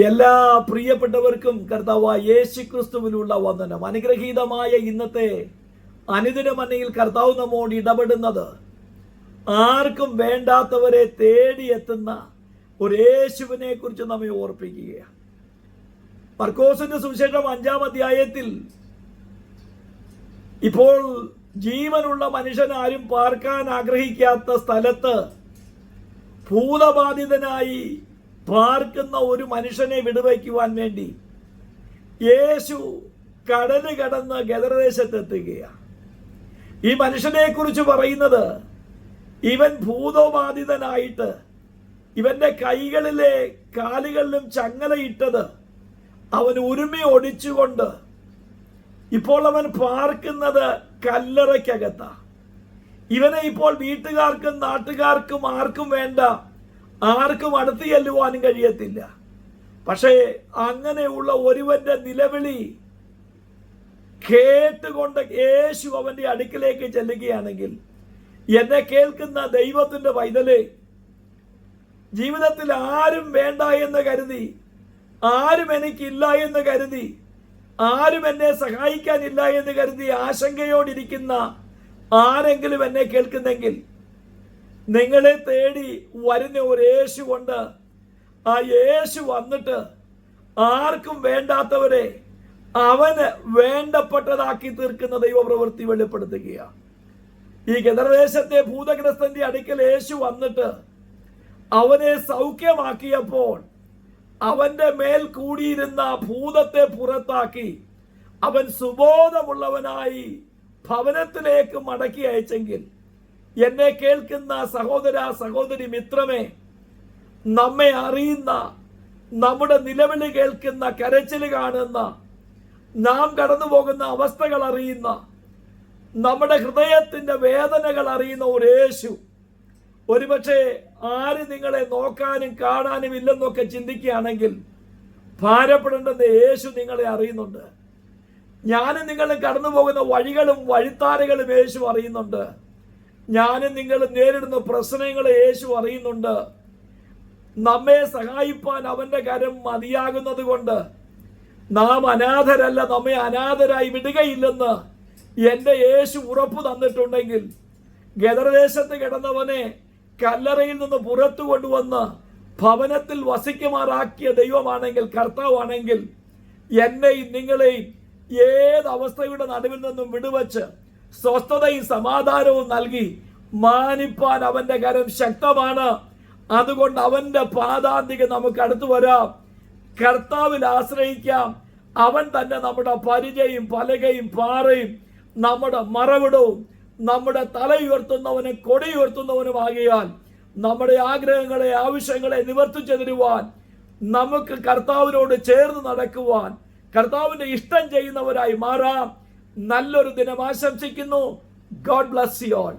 എല്ലാ പ്രിയപ്പെട്ടവർക്കും കർത്താവ് യേശു ക്രിസ്തുവിലുള്ള വന്ദനം. അനുഗ്രഹീതമായ ഇന്നത്തെ അനുദിന മന്നയിൽ കർത്താവ് നമ്മോട് ഇടപെടുന്നത് ആർക്കും വേണ്ടാത്തവരെ തേടിയെത്തുന്ന ഒരു യേശുവിനെ കുറിച്ച് നമ്മെ ഓർപ്പിക്കുകയാണ്. മർക്കോസിന്റെ സുവിശേഷം അഞ്ചാം അധ്യായത്തിൽ ഇപ്പോൾ ജീവനുള്ള മനുഷ്യൻ ആരും പാർക്കാൻ ആഗ്രഹിക്കാത്ത സ്ഥലത്ത് ഭൂതബാധിതനായി പാർക്കുന്ന ഒരു മനുഷ്യനെ വിടുവയ്ക്കുവാൻ വേണ്ടി യേശു കടൽ കടന്ന് ഗദർദേശത്തെത്തുകയാണ് ഈ മനുഷ്യനെ കുറിച്ച് പറയുന്നത് ഇവൻ ഭൂതബാധിതനായിട്ട് ഇവന്റെ കൈകളിലെ കാലുകളിലും ചങ്ങലയിട്ടത് അവൻ ഉരുമി ഒടിച്ചുകൊണ്ട് ഇപ്പോൾ അവൻ പാർക്കുന്നത് കല്ലറയ്ക്കകത്താണ് ഇവനെ ഇപ്പോൾ വീട്ടുകാർക്കും നാട്ടുകാർക്കും ആർക്കും വേണ്ട ആർക്കും അടുത്ത് ചെല്ലുവാനും കഴിയത്തില്ല. പക്ഷേ അങ്ങനെയുള്ള ഒരുവന്റെ നിലവിളി കേട്ടുകൊണ്ട് യേശു അവന്റെ അടുക്കിലേക്ക് ചെല്ലുകയാണെങ്കിൽ എന്നെ കേൾക്കുന്ന ദൈവത്തിന്റെ വൈതൽ ജീവിതത്തിൽ ആരും വേണ്ട എന്ന് കരുതി ആരും എനിക്കില്ല എന്ന് കരുതി ആരും എന്നെ സഹായിക്കാനില്ല എന്ന് കരുതി ആശങ്കയോടിരിക്കുന്ന ആരെങ്കിലും എന്നെ കേൾക്കുന്നെങ്കിൽ നിങ്ങളെ തേടി വരുന്ന ഒരു യേശു കൊണ്ട് ആ യേശു വന്നിട്ട് ആർക്കും വേണ്ടാത്തവരെ അവന് വേണ്ടപ്പെട്ടതാക്കി തീർക്കുന്ന ദൈവപ്രവൃത്തി വെളിപ്പെടുത്തുകയാണ് ഈ ഗതർദേശത്തെ ഭൂതഗ്രസ്തന്റെ അടുക്കൽ യേശു വന്നിട്ട് അവനെ സൗഖ്യമാക്കിയപ്പോൾ അവന്റെ മേൽ കൂടിയിരുന്ന ഭൂതത്തെ പുറത്താക്കി അവൻ സുബോധമുള്ളവനായി ഭവനത്തിലേക്ക് മടക്കി അയച്ചെങ്കിൽ എന്നെ കേൾക്കുന്ന സഹോദര സഹോദരി മിത്രമേ നമ്മെ അറിയുന്ന നമ്മുടെ നിലവിളി കേൾക്കുന്ന കരച്ചിൽ കാണുന്ന നാം കടന്നു പോകുന്ന അവസ്ഥകൾ അറിയുന്ന നമ്മുടെ ഹൃദയത്തിന്റെ വേദനകൾ അറിയുന്ന ഒരു യേശു. ഒരുപക്ഷെ ആര് നിങ്ങളെ നോക്കാനും കാണാനും ഇല്ലെന്നൊക്കെ ചിന്തിക്കുകയാണെങ്കിൽ ഭാരപ്പെടേണ്ടെന്ന് യേശു നിങ്ങളെ അറിയുന്നുണ്ട്. ഞാനും നിങ്ങളും കടന്നു പോകുന്ന വഴികളും വഴിത്താരകളും യേശു അറിയുന്നുണ്ട്. ഞാനും നിങ്ങൾ നേരിടുന്ന പ്രശ്നങ്ങളെ യേശു അറിയുന്നുണ്ട്. നമ്മെ സഹായിപ്പാൻ അവന്റെ കരം മതിയാകുന്നത് കൊണ്ട് നാം അനാഥരല്ല നമ്മെ അനാഥരായി വിടുകയില്ലെന്ന് എന്റെ യേശു ഉറപ്പ് തന്നിട്ടുണ്ടെങ്കിൽ ഗദർദേശത്ത് കിടന്നവനെ കല്ലറയിൽ നിന്ന് പുറത്തു കൊണ്ടുവന്ന് ഭവനത്തിൽ വസിക്കുമാറാക്കിയ ദൈവമാണെങ്കിൽ കർത്താവാണെങ്കിൽ എന്നെയും നിങ്ങളെയും ഏത് അവസ്ഥയുടെ നടുവിൽ നിന്നും വിടുവച്ച് സ്വസ്ഥതയും സമാധാനവും നൽകി മാനിപ്പാൻ അവന്റെ കരം ശക്തമാണ്. അതുകൊണ്ട് അവന്റെ പാതാന്തിക നമുക്ക് അടുത്തു വരാം. കർത്താവിൽ ആശ്രയിക്കാം. അവൻ തന്നെ നമ്മുടെ പരിചയും പലകയും പാറയും നമ്മുടെ മറവിടവും നമ്മുടെ തലയുയർത്തുന്നവനും കൊടിയുയർത്തുന്നവനുമാകിയാൽ നമ്മുടെ ആഗ്രഹങ്ങളെ ആവശ്യങ്ങളെ നിവർത്തിച്ചു തരുവാൻ നമുക്ക് കർത്താവിനോട് ചേർന്ന് നടക്കുവാൻ കർത്താവിന്റെ ഇഷ്ടം ചെയ്യുന്നവരായി മാറാം. നല്ലൊരു ദിനം ആശംസിക്കുന്നു. God bless you all